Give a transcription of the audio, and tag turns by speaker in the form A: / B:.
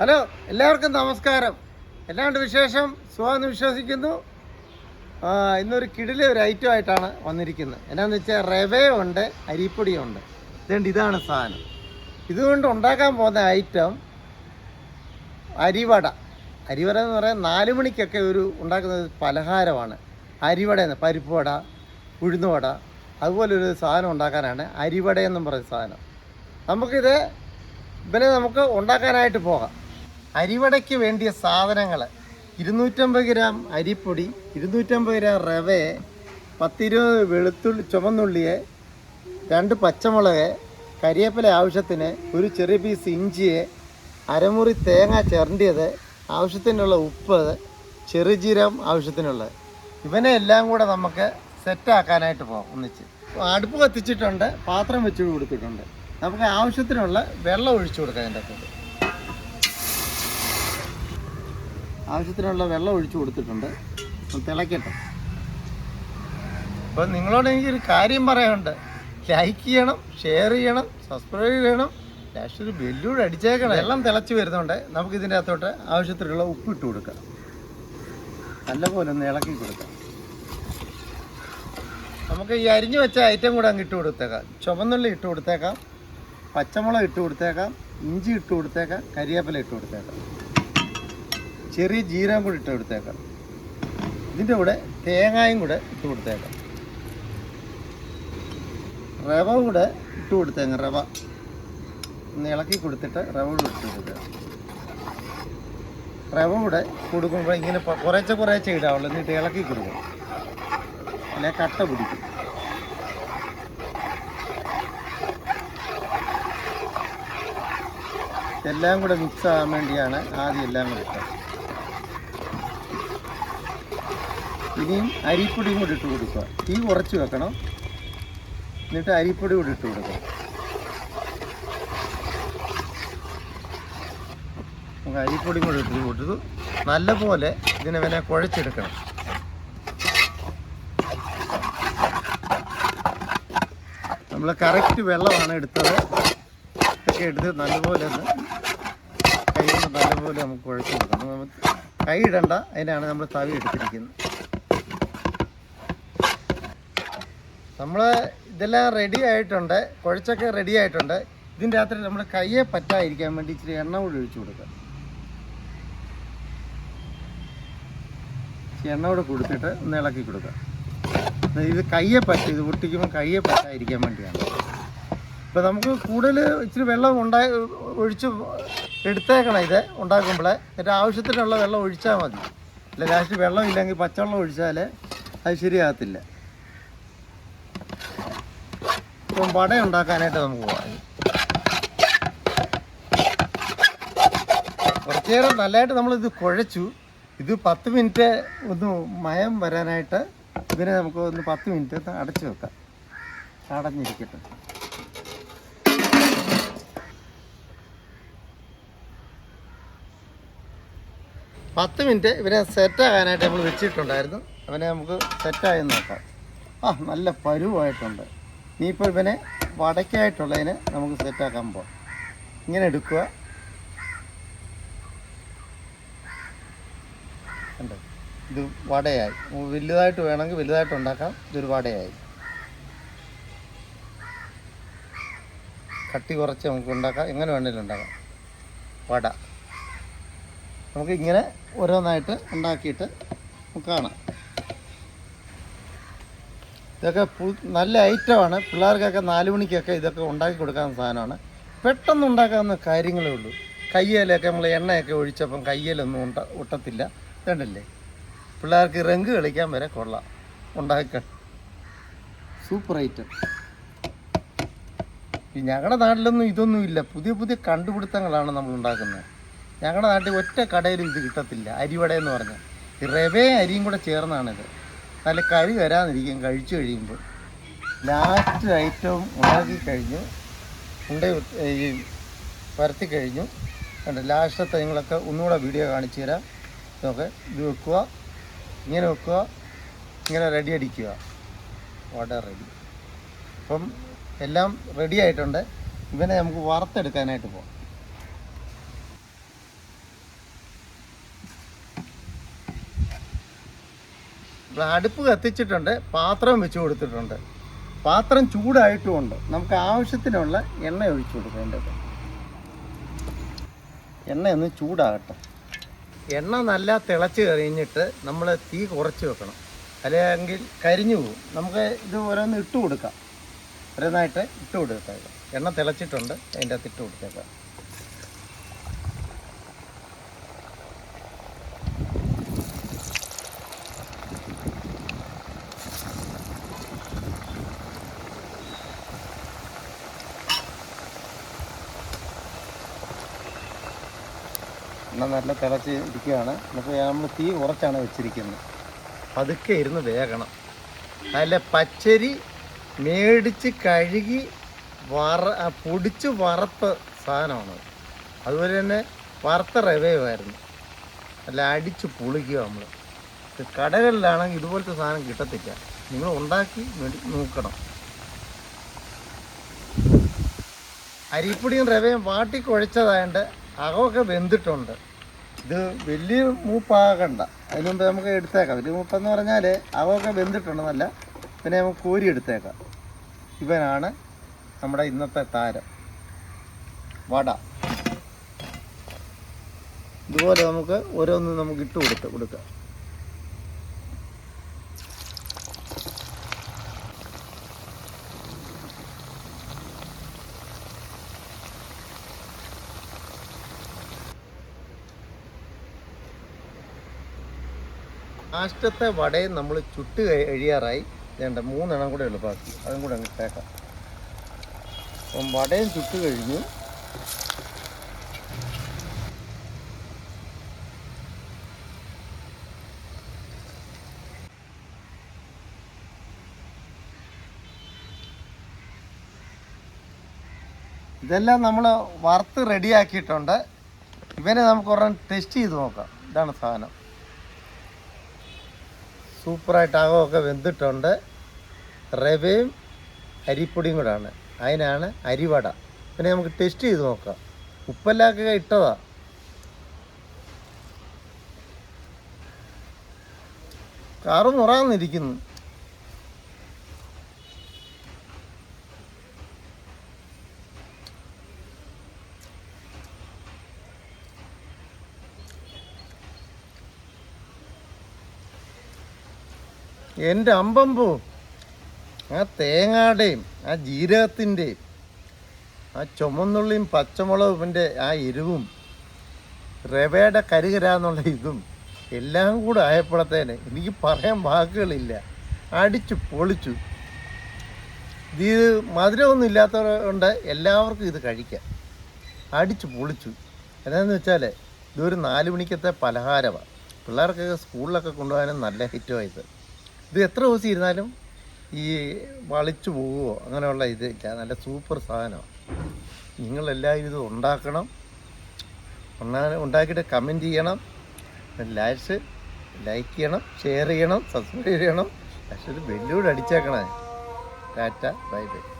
A: Hello എല്ലാവർക്കും നമസ്കാരം. എല്ലാണ്ട് വിശേഷം? സുഖമെന്ന് വിശ്വസിക്കുന്നു. ഇന്നൊരു കിടിലെ ഒരു ഐറ്റം ആയിട്ടാണ് വന്നിരിക്കുന്നത്. എന്നാന്ന് വെച്ചാൽ റവയുണ്ട് അരിപ്പൊടിയുണ്ട് ഇതുകൊണ്ട് ഇതാണ് സാധനം. ഇതുകൊണ്ട് ഉണ്ടാക്കാൻ പോകുന്ന ഐറ്റം അരിവട. അരിവട എന്ന് പറയാൻ നാല് മണിക്കൊക്കെ ഒരു ഉണ്ടാക്കുന്ന പലഹാരമാണ്. അരിവട എന്ന് പരിപ്പ് വട ഉഴുന്നുവട അതുപോലെ ഒരു സാധനം ഉണ്ടാക്കാനാണ് അരിവട എന്നും പറയുന്ന സാധനം. നമുക്കിത് ഇവനെ നമുക്ക് ഉണ്ടാക്കാനായിട്ട് പോകാം. അരിവടയ്ക്ക് വേണ്ടിയ സാധനങ്ങൾ. ഇരുന്നൂറ്റമ്പത് ഗ്രാം അരിപ്പൊടി ഇരുന്നൂറ്റമ്പത് ഗ്രാം റവയെ പത്തിരുപത് വെളുത്തുള്ളി ചുമന്നുള്ളിയെ രണ്ട് പച്ചമുളക് കരിയേപ്പില ആവശ്യത്തിന് ഒരു ചെറിയ പീസ് ഇഞ്ചിയെ അരമുറി തേങ്ങ ചിരണ്ടിയത് ആവശ്യത്തിനുള്ള ഉപ്പ് ചെറുജീരം ആവശ്യത്തിനുള്ളത്. ഇവനെ എല്ലാം കൂടെ നമുക്ക് സെറ്റാക്കാനായിട്ട് പോകാം ഒന്നിച്ച്. അടുപ്പ് കത്തിച്ചിട്ടുണ്ട് പാത്രം വെച്ച് കൊടുത്തിട്ടുണ്ട്. നമുക്ക് ആവശ്യത്തിനുള്ള വെള്ളം ഒഴിച്ചു കൊടുക്കാം അതിന്റെ അകത്തോട്ട് ആവശ്യത്തിനുള്ള വെള്ളം ഒഴിച്ചു കൊടുത്തിട്ടുണ്ട്. തിളക്കട്ടെ. അപ്പോൾ നിങ്ങളോട് എനിക്കൊരു കാര്യം പറയാനുണ്ട്. ലൈക്ക് ചെയ്യണം ഷെയർ ചെയ്യണം സബ്സ്ക്രൈബ് ചെയ്യണം. ലാസ്റ്റ് ഒരു ബെല്ലൂടെ അടിച്ചേക്കണം. എല്ലാം തിളച്ച് വരുന്നുണ്ട് നമുക്ക് ഇതിന്റെ അകത്തോട്ട് ആവശ്യത്തിനുള്ള ഉപ്പ് ഇട്ട് കൊടുക്കാം. നല്ലപോലെ ഒന്ന് ഇളക്കി കൊടുക്കാം. നമുക്ക് ഈ അരിഞ്ഞു വെച്ച ഐറ്റം കൂടെ അങ്ങ് ഇട്ട് കൊടുത്തേക്കാം. ചുവന്നുള്ളി ഇട്ട് കൊടുത്തേക്കാം. പച്ചമുളക് ഇട്ട് കൊടുത്തേക്കാം. ഇഞ്ചി ഇട്ട് കൊടുത്തേക്കാം. കരിവേപ്പില ഇട്ട് കൊടുത്തേക്കാം. ചെറിയ ജീരകം കൂടി ഇട്ട് കൊടുത്തേക്കാം. ഇതിന്റെ കൂടെ തേങ്ങായും കൂടെ ഇട്ട് കൊടുത്തേക്കാം. റവ കൂടെ ഇട്ട് കൊടുത്തേക്കാം റവ. ഒന്ന് ഇളക്കി കൊടുത്തിട്ട് റവ കൂടെ ഇട്ട് കൊടുക്കുക റവ കൂടെ കൊടുക്കുമ്പോൾ ഇങ്ങനെ കുറേച്ച കുറേച്ച ഇടാവുള്ളൂ. എന്നിട്ട് ഇളക്കി കൊടുക്കണം അല്ലെ കട്ട പിടിക്കും. എല്ലാം കൂടെ മിക്സ് ആകാൻ വേണ്ടിയാണ് ആദ്യം എല്ലാം കൂടെ ഇട്ടത്. ഇനിയും അരിപ്പൊടിയും കൂടി ഇട്ട് കൊടുക്കുക. തീ കുറച്ച് വെക്കണം. എന്നിട്ട് അരിപ്പൊടി കൂടി ഇട്ട് കൊടുക്കണം നമുക്ക് അരിപ്പൊടി കൂടി ഇട്ട് കൊടുത്തു നല്ലപോലെ ഇതിനെ വില കുഴച്ചെടുക്കണം. നമ്മൾ കറക്റ്റ് വെള്ളമാണ് എടുത്തത്. ഇതൊക്കെ എടുത്ത് നല്ലപോലെ ഒന്ന് കൈ കൊണ്ട് നല്ലപോലെ നമുക്ക് കുഴച്ചെടുക്കണം കൈ ഇടണ്ട. അതിനാണ് നമ്മൾ തവി എടുത്തിരിക്കുന്നത്. നമ്മൾ ഇതെല്ലാം റെഡി ആയിട്ടുണ്ട്. കുഴച്ചൊക്കെ റെഡി ആയിട്ടുണ്ട്. ഇതിന്റെ അകത്ത് നമ്മൾ കയ്യെ പറ്റാതിരിക്കാൻ വേണ്ടി ഇച്ചിരി എണ്ണ കൂടി ഒഴിച്ചു കൊടുക്കുക എണ്ണ കൂടെ കൊടുത്തിട്ട് ഒന്ന് ഇളക്കി കൊടുക്കുക ഇത് കയ്യെ പറ്റും ഇത് പൊട്ടിക്കുമ്പോൾ കയ്യെ പറ്റാതിരിക്കാൻ വേണ്ടിയാണ്. ഇപ്പം നമുക്ക് കൂടുതൽ ഇച്ചിരി വെള്ളം ഉണ്ടായി ഒഴിച്ച് എടുത്തേക്കണം ഇത് ഉണ്ടാക്കുമ്പോൾ എന്നിട്ട് ആവശ്യത്തിനുള്ള വെള്ളം ഒഴിച്ചാൽ മതി. അല്ല ലാസ്റ്റ് വെള്ളം ഇല്ലെങ്കിൽ പച്ചവെള്ളം ഒഴിച്ചാൽ അത് ശരിയാകത്തില്ല. ഇപ്പം വട ഉണ്ടാക്കാനായിട്ട് നമുക്ക് പോകാം കുറച്ചു നേരം നല്ലതായിട്ട് നമ്മളിത് കുഴച്ചു. ഇത് പത്ത് മിനിറ്റ് ഒന്ന് മയം വരാനായിട്ട് ഇതിനെ നമുക്ക് ഒന്ന് പത്ത് മിനിറ്റ് അടച്ചു വെക്കാം. അടഞ്ഞിരിക്കട്ടെ. പത്ത് മിനിറ്റ് ഇവനെ സെറ്റാകാനായിട്ട് നമ്മൾ വെച്ചിട്ടുണ്ടായിരുന്നു. അവനെ നമുക്ക് സെറ്റായി നോക്കാം. ആ നല്ല പരുവായിട്ടുണ്ട്. ഇനിയിപ്പോൾ ഇവനെ വടക്കായിട്ടുള്ളതിനെ നമുക്ക് സെറ്റാക്കാൻ പോകാം ഇങ്ങനെ എടുക്കുക. ഇത് വടയായി. വലുതായിട്ട് വേണമെങ്കിൽ വലുതായിട്ട് ഉണ്ടാക്കാം. ഇതൊരു വടയായി. കട്ടി കുറച്ച് നമുക്ക് ഉണ്ടാക്കാം. എങ്ങനെ വേണമെങ്കിലും ഉണ്ടാക്കാം. വട. നമുക്ക് ഇങ്ങനെ ഓരോന്നായിട്ട് ഉണ്ടാക്കിയിട്ട് നമുക്ക് കാണാം. ഇതൊക്കെ നല്ല ഐറ്റമാണ്. പിള്ളേർക്കൊക്കെ നാല് മണിക്കൊക്കെ ഇതൊക്കെ ഉണ്ടാക്കി കൊടുക്കാവുന്ന സാധനമാണ്. പെട്ടെന്ന് ഉണ്ടാക്കാവുന്ന കാര്യങ്ങളേ ഉള്ളൂ. കയ്യലൊക്കെ നമ്മൾ എണ്ണയൊക്കെ ഒഴിച്ചപ്പം കയ്യലൊന്നും ഉണ്ട ഒട്ടത്തില്ല. കണ്ടില്ലേ പിള്ളേർക്ക് റങ്ക് കളിക്കാൻ വരെ കൊള്ളാം. ഉണ്ടാക്ക സൂപ്പർ ഐറ്റം. ഞങ്ങളുടെ നാട്ടിലൊന്നും ഇതൊന്നും ഇല്ല. പുതിയ പുതിയ കണ്ടുപിടുത്തങ്ങളാണ് നമ്മൾ ഉണ്ടാക്കുന്നത്. ഞങ്ങളുടെ നാട്ടിൽ ഒറ്റ കടയിലും ഇത് കിട്ടത്തില്ല. അരിവട എന്ന് പറഞ്ഞാൽ റവേ അരിയും കൂടെ ചേർന്നാണിത്. നല്ല കഴി വരാതിരിക്കും കഴിച്ചു കഴിയുമ്പോൾ. ലാസ്റ്റ് ഐറ്റം ഉണ്ടാക്കി കഴിഞ്ഞു. ഉണ്ട ഈ പരത്തി കഴിഞ്ഞു. കണ്ട് ലാസ്റ്റത്തെ നിങ്ങളൊക്കെ ഒന്നുകൂടെ വീഡിയോ കാണിച്ചു തരാം. ഇതൊക്കെ ഇത് വെക്കുക ഇങ്ങനെ വെക്കുക ഇങ്ങനെ റെഡി അടിക്കുക. വട റെഡി അപ്പം എല്ലാം റെഡി ആയിട്ടുണ്ട്. ഇവനെ നമുക്ക് വറുത്തെടുക്കാനായിട്ട് പോകാം അടുപ്പ് കത്തിച്ചിട്ടുണ്ട് പാത്രം വെച്ച് കൊടുത്തിട്ടുണ്ട്. പാത്രം ചൂടായിട്ടുമുണ്ട് നമുക്ക് ആവശ്യത്തിനുള്ള എണ്ണ ഒഴിച്ചു കൊടുക്കേണ്ടത് ഒന്ന് ചൂടാകട്ടെ. എണ്ണ നല്ല തിളച്ച് കഴിഞ്ഞിട്ട് നമ്മൾ തീ കുറച്ച് വെക്കണം. അല്ലെങ്കിൽ കരിഞ്ഞു പോകും. നമുക്ക് ഇത് ഓരോന്ന് ഇട്ട് കൊടുക്കാം. ഓരോന്നായിട്ട് ഇട്ട് കൊടുത്തേക്കാം എണ്ണ തിളച്ചിട്ടുണ്ട്. അതിന്റെ അകത്ത് ഇട്ട് കൊടുത്തേക്കാം. എണ്ണ നല്ല തിളച്ച് ഇരിക്കുകയാണ്. അപ്പോൾ നമ്മൾ തീ കുറച്ചാണ് വെച്ചിരിക്കുന്നത്. പതുക്കെ ഇരുന്ന് വേകണം. നല്ല പച്ചരി മേടിച്ച് കഴുകി വറ പൊടിച്ച് വറുത്ത സാധനമാണ് അതുപോലെ തന്നെ വറുത്ത റവയുമായിരുന്നു. അല്ല അടിച്ച് പൊളിക്കുക നമ്മൾ കടകളിലാണെങ്കിൽ ഇതുപോലത്തെ സാധനം കിട്ടത്തില്ല. നിങ്ങൾ ഉണ്ടാക്കി നോക്കണം. അരിപ്പൊടിയും റവയും വാട്ടി കുഴച്ചതായതുകൊണ്ട് അകമൊക്കെ വെന്തിട്ടുണ്ട്. ഇത് വലിയ മൂപ്പാകണ്ട. അതിന് മുമ്പ് നമുക്ക് എടുത്തേക്കാം. വലിയ മൂപ്പെന്ന് പറഞ്ഞാൽ അകമൊക്കെ വെന്തിട്ടുണ്ട് നല്ല പിന്നെ നമുക്ക് കോരി എടുത്തേക്കാം ഇവനാണ് നമ്മുടെ ഇന്നത്തെ താരം. വട. ഇതുപോലെ നമുക്ക് ഓരോന്ന് നമുക്ക് ഇട്ട് കൊടുത്ത് കൊടുക്കാം. ലാസ്റ്റത്തെ വടയും നമ്മൾ ചുട്ട് കഴി- കഴിയാറായി. വേണ്ട മൂന്നെണ്ണം കൂടെ ഉള്ളു ബാക്കി. അതും കൂടെ അങ്ങ് കേൾക്കാം അപ്പം വടയും ചുട്ട് കഴിഞ്ഞു. ഇതെല്ലാം നമ്മൾ വറുത്ത് റെഡിയാക്കിയിട്ടുണ്ട് ഇവനെ നമുക്ക് ഒരെണ്ണം ടെസ്റ്റ് ചെയ്ത് നോക്കാം. ഇതാണ് സാധനം. സൂപ്പറായിട്ട് അകമൊക്കെ വെന്തിട്ടുണ്ട്. റവയും അരിപ്പൊടിയും കൂടാണ് അതിനാണ് അരിവട. പിന്നെ നമുക്ക് ടെസ്റ്റ് ചെയ്ത് നോക്കാം. ഉപ്പല്ലാക്കുക ഇട്ടതാ. കാറ് മുറാന്നിരിക്കുന്നു എന്റെ അമ്പമ്പൂ ആ തേങ്ങാടെയും ആ ജീരകത്തിന്റെയും ആ ചുമന്നുള്ളിയും പച്ചമുളകിന്റെ ആ എരിവും റവയുടെ കരുകരാന്നുള്ള ഇതും എല്ലാം കൂടെ ആയപ്പോഴത്തേന് എനിക്ക് പറയാൻ വാക്കുകളില്ല. അടിച്ചു പൊളിച്ചു. ഇത് മധുരമൊന്നും ഇല്ലാത്തവരുണ്ട് എല്ലാവർക്കും ഇത് കഴിക്കാം. അടിച്ചു പൊളിച്ചു. എന്താണെന്ന് വെച്ചാൽ ഇതൊരു നാല് മണിക്കത്തെ പലഹാരമാണ് പിള്ളേർക്കൊക്കെ സ്കൂളിലൊക്കെ കൊണ്ടുപോകാനും നല്ല ഹിറ്റുമായത് ഇത് എത്ര ദിവസം ഇരുന്നാലും ഈ വളിച്ചു പോവുമോ അങ്ങനെയുള്ള ഇത് നല്ല സൂപ്പർ സാധനമാണ് നിങ്ങളെല്ലാവരും ഇത് ഉണ്ടാക്കണം. ഉണ്ടാ- ഉണ്ടാക്കിയിട്ട് കമന്റ് ചെയ്യണം. ലാഷ് ലൈക്ക് ചെയ്യണം ഷെയർ ചെയ്യണം സബ്സ്ക്രൈബ് ചെയ്യണം. പക്ഷെ ഒരു ബെല്ലൂടെ അടിച്ചേക്കണേ. Tata bye bye